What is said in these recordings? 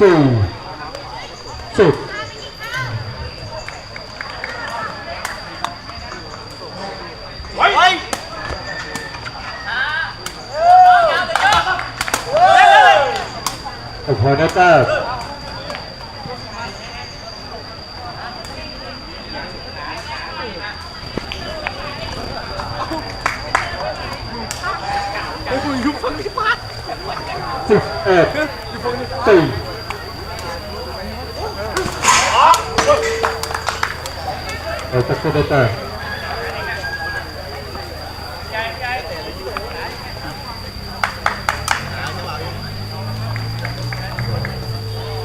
สี่สิบอุปกรณ์ได้แต้มสิบเอ็ดสี่เออ ตะกุได้แต้ม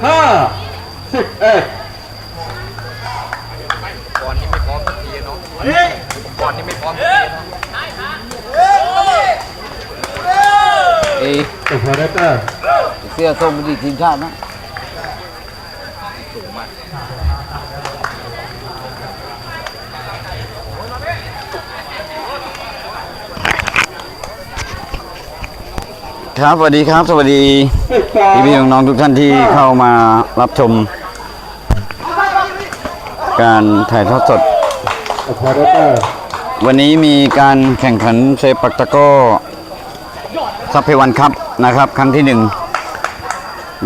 ห้าสิบเอ็ดก่อนนี้ไม่พร้อมสักทีเนาะก่อนนี้ไม่พร้อมสักทีเนาะเอยอุปกรณ์ได้แต้มเสื้อส้มดีทีมชาตินะ สูงมาก ครับสวัสดีครับ สวัสดีสิบสองพี่พี่น้องๆทุกท่านที่เข้ามารับชม การถ่ายทอดสดอุปกรณ์ได้แต้มวันนี้มีการแข่งขันเซปักตะกร้อซับเพวันครับนะครับ ครั้งที่หนึ่ง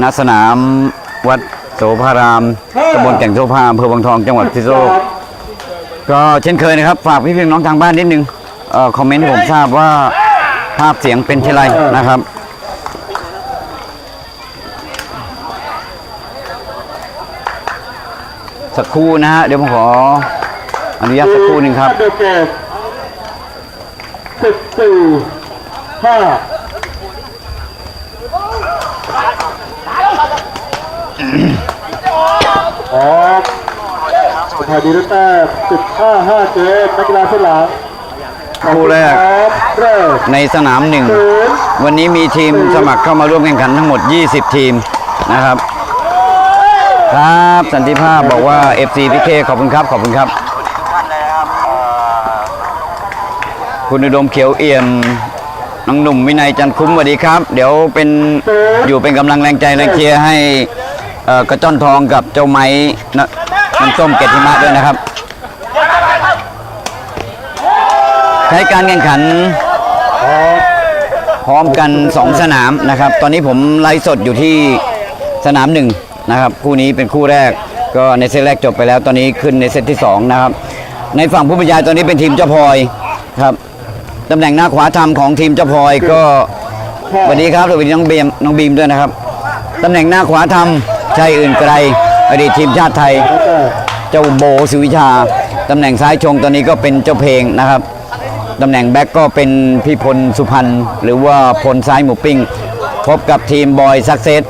ณสนามวัดโสภารามตำบลแก่งโสภาอำเภอบางทองจังหวัดพิษณุโลกก็เช่นเคยนะครับ ฝากพี่ๆน้องทางบ้านนิดนึงเอ่อคอมเมนต์ให้ผมทราบว่าภาพเสียงเป็นเช่นไรนะครับ สักครู่นะฮะเดี๋ยวผมขออนุญาตสักครู่หนึ่งครับเดอะเกมสิบสี่ห้าออกถ่ายดีด้วยแต้มสิบห้าห้าเกมนักกีฬาเส้นหลังคู่แรกครับเริ่มในสนามหนึ่งศูนย์วันนี้มีทีมสมัครเข้ามาร่วมแข่งขันทั้งหมด 20 ทีมนะครับ ครับ สันติภาพบอกว่า FC พิเคขอบคุณครับ ขอบคุณครับ คุณอุดมเขียวเอี่ยมน้องหนุ่มวินัยจันคุ้มสวัสดีครับ เดี๋ยวเป็นอยู่เป็นกำลังแรงใจแรงเชียร์ให้กระจ้อนทองกับเจ้าไม้น้ำส้มเกติมาด้วยนะครับ ใช้การแข่งขันพร้อมกัน 2 สนามนะครับ ตอนนี้ผมไลฟ์สดอยู่ที่สนามหนึ่ง นะครับคู่นี้เป็นคู่แรกก็ในเซตแรกจบไปแล้วตอนนี้ขึ้นในเซตที่ 2 นะครับ ในฝั่งผู้บรรยายตอนนี้เป็นทีมเจ้าพลอยครับตำแหน่งหน้าขวาทำของทีมเจ้าพลอยก็สวัสดีครับสวัสดีน้องเบียมน้องบีมด้วยนะครับตำแหน่งหน้าขวาทำชัยอื่นไกลอดีตทีมชาติไทย เจ้าโบสุวิชาตำแหน่งซ้ายชงตอนนี้ก็เป็นเจ้าเพลงนะครับตำแหน่งแบ็กก็เป็นพี่พลสุพรรณหรือว่าพลซ้ายหมูปิ้งพบกับทีมบอยซักเซส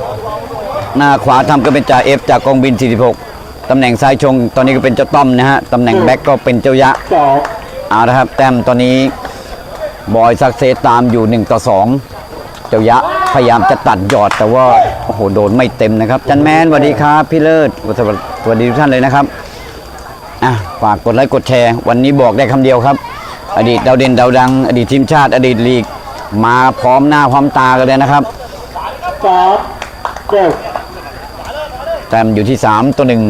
หน้าขวาทำก็เป็นจ่าเอฟจากกองบิน 46ตำแหน่งซ้ายชง ตอนนี้ก็เป็นเจ้าต้อมนะฮะตำแหน่งแบ็กก็เป็นเจ้ายะสองเอาละครับ แต้มตอนนี้บอยซักเซสตามอยู่ 1 ต่อ 2 เจ้ายะพยายามจะตัดยอดแต่ว่าโอ้โหโดนไม่เต็มนะครับ จันแมนสวัสดีครับ พี่เลิศสวัสสวัสดีทุกท่านเลยนะครับอะฝากกดไลค์กดแชร์ วันนี้บอกได้คำเดียวครับ อดีตดาวเด่นดาวดัง อดีตทีมชาติ อดีตลีก มาพร้อมหน้าพร้อมตากันเลยนะครับสามเจ็ด แต้มอยู่ที่ 3 ตัวหนึ่ง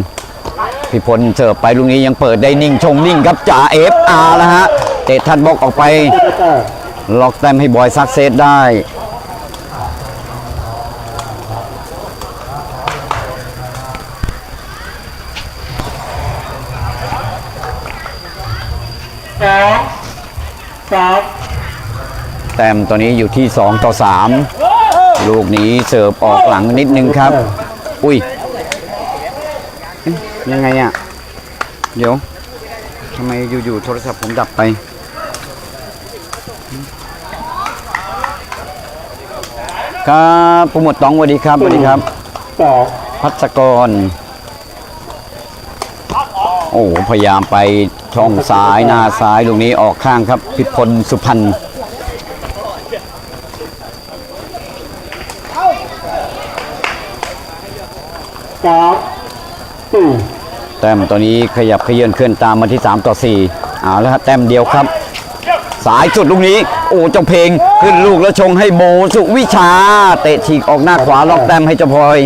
พี่พลเสิร์ฟไปลูกนี้ยังเปิดได้นิ่งชงนิ่งครับจ่าเอฟอาร์แล้วฮะเตะทัดบล็อกออกไป ล็อกแต้มให้บอยซักเซสได้สองสามแต้มตัวนี้อยู่ที่ 2 ต่อ 3 ลูกนี้เสิร์ฟออกหลังนิดนึงครับ อุ้ย ยังไงอะ เดี๋ยวทำไมอยู่ๆโทรศัพท์ผมดับไป ครับผู้หมวดตองสวัสดีครับสวัสดีครับสองพัศกร โอ้พยายามไปช่องซ้ายหน้าซ้ายลูกนี้ออกข้างครับพิพลสุพรรณสามสี่ แต้มตัวนี้ขยับขยื่นเคลื่อนตามมาที่ 3 ต่อ4เอาแล้วครับแต้มเดียวครับ สายสุดลูกนี้ โอ้เจ้าเพลงขึ้นลูกแล้วชงให้โบสุวิชา เตะฉีกออกหน้าขวาล็อกแต้มให้เจ้าพลอย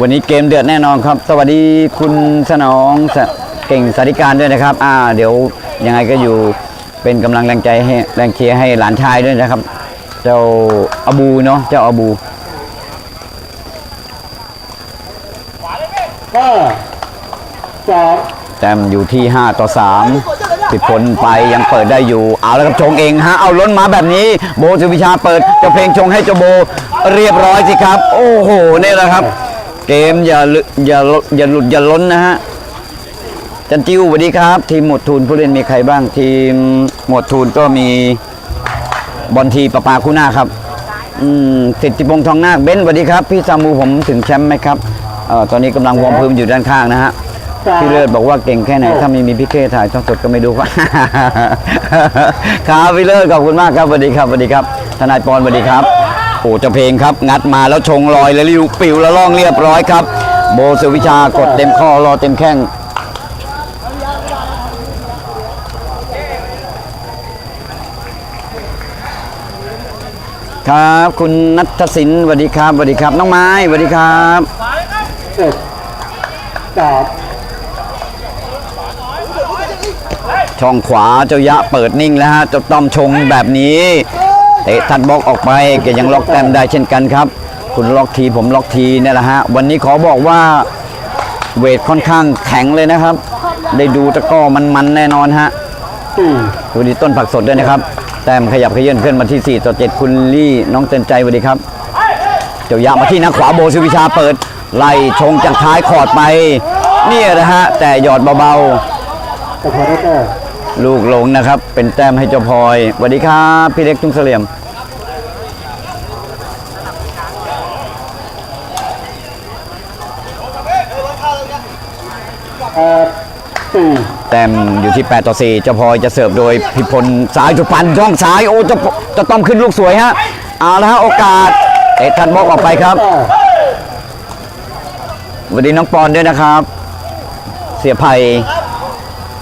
วันนี้เกมเดือดแน่นอนครับ สวัสดีคุณสนองเก่งสาธิการด้วยนะครับ อ่า เดี๋ยวยังไงก็อยู่เป็นกำลังแรงใจให้แรงเชียร์ให้หลานชายด้วยนะครับ เจ้าอบูเนาะเจ้าอบู ห้า สามแต้มอยู่ที่ 5 ต่อ 3 ติดผลไปยังเปิดได้อยู่เอาแล้วครับชงเองฮะเอาล้นมาแบบนี้โบสุวิชาเปิดเจ้าเพลงชงให้เจ้าโบเรียบร้อยสิครับ โอ้โหนี่แหละครับ เกมอย่าลึอย่าลอย่าหลุดอย่าล้นนะฮะจันจิวสวัสดีครับ ทีมหมวดทูนผู้เล่นมีใครบ้างทีมหมวดทูนก็มีบอลทีประปาคู่หน้าครับ อืมสิทธิพงษ์ทองนาคเบนซ์สวัสดีครับ พี่ซามูผมถึงแชมป์ไหมครับ เอ่อตอนนี้กำลังวอร์มพื้นอยู่ด้านข้างนะฮะพี่เลิศบอกว่าเก่งแค่ไหน ถ้าไม่มีพี่เคถ่ายทอดสดก็ไม่ดูครับครับพี่เลิศขอบคุณมากครับสวัสดีครับสวัสดีครับ ทนายปอนสวัสดีครับ โอ้เจะเพลงครับ งัดมาแล้วชงลอยแล้วริ้วปิวแล้วล่องเรียบร้อยครับ โบสุวิชากดเต็มข้อรอเต็มแข้งครับ คุณนัทศินสวัสดีครับสวัสดีครับ น้องไม้สวัสดีครับ เจ็ดสามช่องขวาเจ้ายะเปิดนิ่งแล้วฮะเจ้าต้อมชงแบบนี้เตะทัดบล็อกออกไปแกยังล็อกแต้มได้เช่นกันครับ คุณล็อกทีผมล็อกทีเนี่ยแหละฮะวันนี้ขอบอกว่าเวทค่อนข้างแข็งเลยนะครับ ได้ดูตะก้อมันๆแน่นอนฮะสี่สวัสดีต้นผักสดด้วยนะครับ แต้มขยับขยื่นขึ้นมาที่ 4 ต่อ 7 คุณลี่น้องเตือนใจสวัสดีครับ เจ้ายะมาที่นักขวาโบสุวิชาเปิด ไล่ชงจากท้ายขอดไป เนี่ยนะฮะ แต่หยอดเบาๆ ลูกหลงนะครับ เป็นแต้มให้เจ้าพลอยสวัสดีครับ พี่เล็กทุ่งเสลี่ยมแต้มอยู่ที่ 8 ต่อ 4 เจ้าพลอยจะเสิร์ฟโดยพิพลสายจุปันช่องซ้าย โอ้จะจะต้องขึ้นลูกสวยฮะ เอาละฮะ โอกาสเตะทันบล็อกออกไปครับ สวัสดีน้องปอนด้วยนะครับ เสียไผ่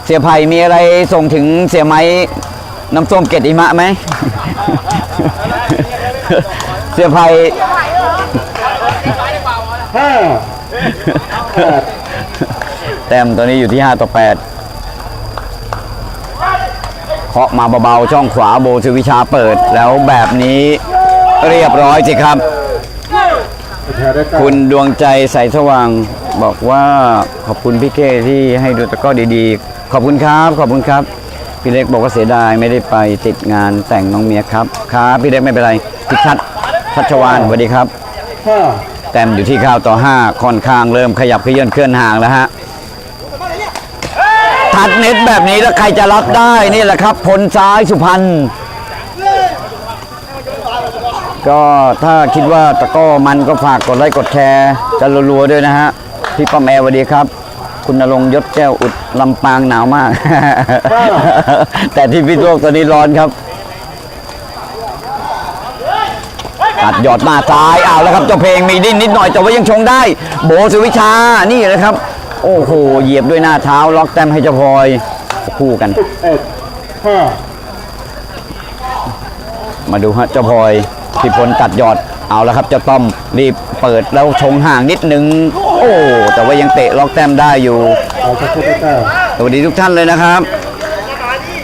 เสียไผ่มีอะไรส่งถึงเสียไม้น้ำส้มเกตอิมะไหม เสียไผ่ห้าแต้มตอนนี้อยู่ที่ 5 ต่อ 8 เคาะมาเบาๆ ช่องขวาโบสวิชาเปิด แล้วแบบนี้เรียบร้อยสิครับ แต่พอได้แต้ม คุณดวงใจใสสว่างบอกว่าขอบคุณพี่เก้ที่ให้ดูตะกร้อดีๆ ขอบคุณครับขอบคุณครับ พี่เล็กบอกว่าเสียดายไม่ได้ไปติดงานแต่งน้องเมียครับครับพี่เล็กไม่เป็นไรพี่ชัดชัชวานสวัสดีครับห้าแต้มอยู่ที่ข้าวต่อ 5 ค่อนข้างเริ่มขยับเขยื่อนเคลื่อนห่างแล้วฮะทัดเน็ตแบบนี้แล้วใครจะรับได้นี่แหละครับพลซ้ายสุพรรณ ก็ถ้าคิดว่าตะกร้อมันก็ฝากกดไลค์กดแชร์กันรัวๆด้วยนะฮะพี่ป้อมแอร์สวัสดีครับ คุณนรงค์ยศแก้วอุดลำปางหนาวมาก แต่ที่พิษณุโลกตอนนี้ร้อนครับตัดหยอดมาซ้ายเอาแล้วครับเจ้าเพลงมีดิ้นนิดหน่อยแต่ว่ายังชงได้ โบสุวิชานี่นะครับ โอ้โหเหยียบด้วยหน้าเท้าล็อกแต้มให้เจ้าพลอยคู่กันสิบเอ็ดห้ามาดูฮะเจ้าพลอย พิพลตัดยอดเอาแล้วครับเจ้าต้อมรีบเปิดแล้วชงห่างนิดนึง โอ้แต่ว่ายังเตะล็อกแต้มได้อยู่สวัสดีทุกท่านเลยนะครับ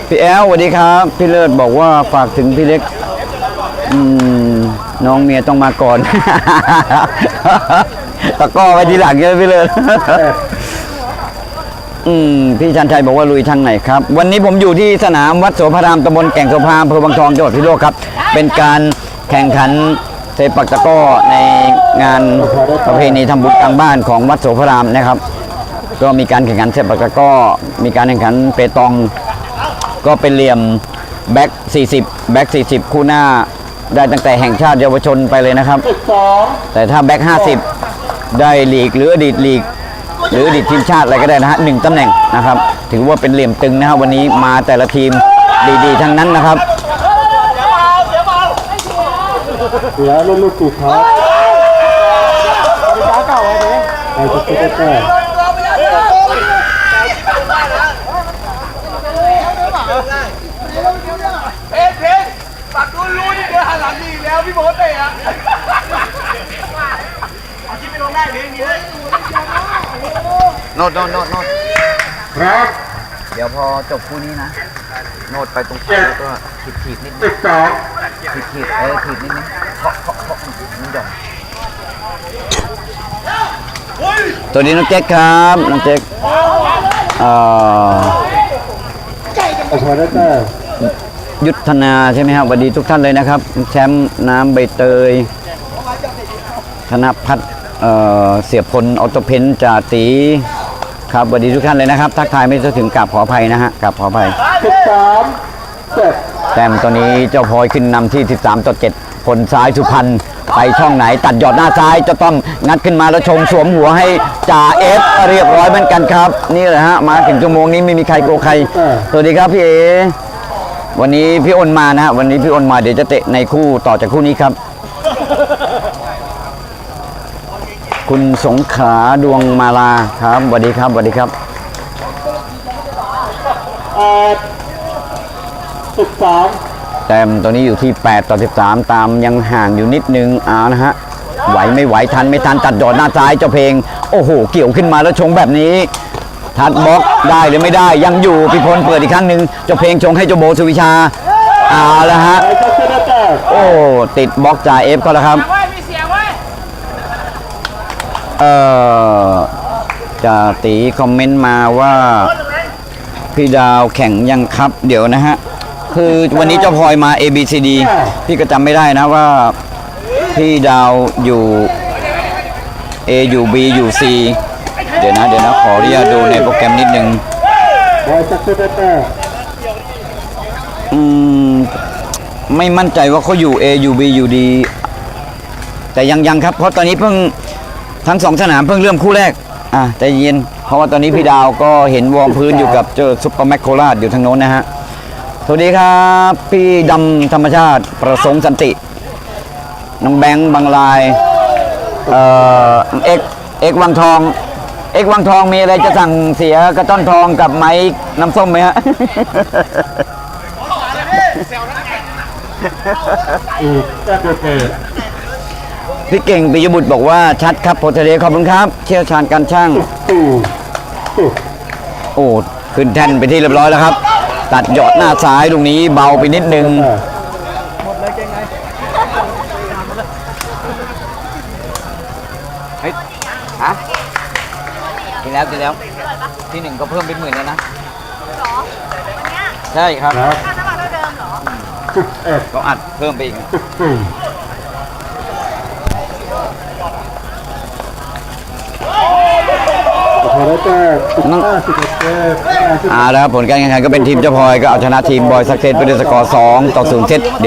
พี่แอลสวัสดีครับ พี่เลิศบอกว่าฝากถึงพี่เล็กน้องเมียต้องมาก่อน ตะก้อไว้ทีหลังใช่ไหมพี่เลิศพี่ชันชัยบอกว่าลุยทางไหนครับ วันนี้ผมอยู่ที่สนามวัดโสภารามตำบลแก่งโสภาอำเภอบางทองจังหวัดพิษณุโลกครับ เป็นการ แข่งขันเซปักตะก้อในงานประเพณีทำบุญกลางบ้านของวัดโสภารามนะครับ ก็มีการแข่งขันเซปักตะก้อมีการแข่งขันเปตอง ก็เป็นเหลี่ยมแบ็ก40 แบ็ก40 คู่หน้าได้ตั้งแต่แห่งชาติเยาวชนไปเลยนะครับ แต่ถ้าแบ็ก50 ได้ลีกหรืออดีตลีก หรืออดีตทีมชาติอะไรก็ได้นะฮะหนึ่งตำแหน่งนะครับ ถือว่าเป็นเหลี่ยมตึงนะครับวันนี้มาแต่ละทีมดีๆ ทั้งนั้นนะครับ เหลือลูกลูกสุดท้ายเราจะพูดได้แต้มเพชรเพชรปักรู้รู้นี่เดี๋ยหันหลังนี่แล้วพี่โบ๊ทเตะอะโนดโนดโนดโนดครับเดี๋ยวพอจบคู่นี้นะ โนดไปตรงกลางแล้วก็ขีดขีดนิดนึสิ งบสองขีดขีดเออขีดนิดนึงเคาะเคาะเคาะมันหย่อนตัวนี้น้องเจ๊กครับน้องเจ๊กเอ่ออภัยได้แต้มยุทธนาใช่ไหมครับสวัสดีทุกท่านเลยนะครับ แชมป์น้ำใบเตย ธนพัฒน์เอ่อเสียพลออโตเพนจ่าตีครับสวัสดีทุกท่านเลยนะครับ ทักทายไม่ถึงกราบขออภัยนะฮะกราบขออภัยสิบสามเจ็ด แต้มตัวนี้เจ้าพลอยขึ้นนำที่ 13 ต่อ 7 ผลซ้ายสุพรรณไปช่องไหนตัดยอดหน้าซ้ายจะต้องงัดขึ้นมาแล้วชงสวมหัวให้จ่าเอฟเรียบร้อยเหมือนกันครับ นี่แหละฮะมาถึงชั่วโมงนี้ไม่มีใครโกใครสวัสดีครับพี่เอวันนี้พี่อ้นมานะฮะวันนี้พี่อ้นมาเดี๋ยวจะเตะในคู่ต่อจากคู่นี้ครับ คุณสงขาดวงมาลาครับสวัสดีครับสวัสดีครับ แปดสิบสามแต้มตัวนี้อยู่ที่ 8 ต่อ 13 ตามยังห่างอยู่นิดนึงเอานะฮะ ไหวไม่ไหวทันไม่ทันตัดดอดหน้าซ้ายเจ้าเพลง โอ้โห เกี่ยวขึ้นมาแล้วชงแบบนี้ ทัดบล็อกได้หรือไม่ได้ยังอยู่พิพลเปิดอีกครั้งหนึ่งเจ้าเพลงชงให้เจ้าโบสุวิชาเอาละฮะ โอ้ติดบล็อกจ่าเอฟก็แล้วครับเว้ยมีเสียงเว้ยเอ่อจ่าตีคอมเมนต์มาว่า พี่ดาวแข่งยังครับเดี๋ยวนะฮะ คือวันนี้เจ้าพลอยมา A B C D พี่ก็จำไม่ได้นะว่า พี่ดาวอยู่ A อยู่ B อยู่ C เดี๋ยวนะ เดี๋ยวนะ ขออนุญาตดูในโปรแกรมนิดนึงอืมไม่มั่นใจว่าเขาอยู่ A อยู่ B อยู่ D แต่ยังยังครับ เพราะตอนนี้เพิ่งทั้งสองสนามเพิ่งเริ่มคู่แรก อะใจเย็น เพราะว่าตอนนี้พี่ดาวก็เห็นวอร์มพื้นอยู่กับเจอซุปเปอร์แมคโคราชอยู่ทางโน้นนะฮะ สวัสดีครับ พี่ดำธรรมชาติประสงค์สันติ น้องแบงค์บางลายเอ่อเอ็กเอ็กวังทอง เอ็กวังทองมีอะไรจะสั่งเสียกระต้อนทองกับไม้น้ำส้มไหมฮะอีกแต้มเดียวเกตพี่เก่งปิยบุตรบอกว่าชัดครับโพทะเลขอบคุณครับ เชี่ยวชาญการช่าง ตู่ตู่โอ้ขึ้นแท่นไปที่เรียบร้อยแล้วครับ ตัดหยอดหน้าซ้ายตรงนี้เบาไปนิดนึงแต้มเฮ้ยฮะกินแล้วกินแล้ว ที่หนึ่งก็เพิ่มเป็นหมื่นแล้วนะใช่ครับครับสิบเอ็ดก็อัดเพิ่มไปอีกสิบสี่อภัยได้แต้มสิบห้าสิบ เอ็ดเกมแต้มสิบอ่าแล้วครับผลการแข่งขันก็เป็นทีมเจ้าพลอยก็เอาชนะทีมบอยสักเซตไปด้วยสกอร์2ต่อ0เซตเดี๋ยว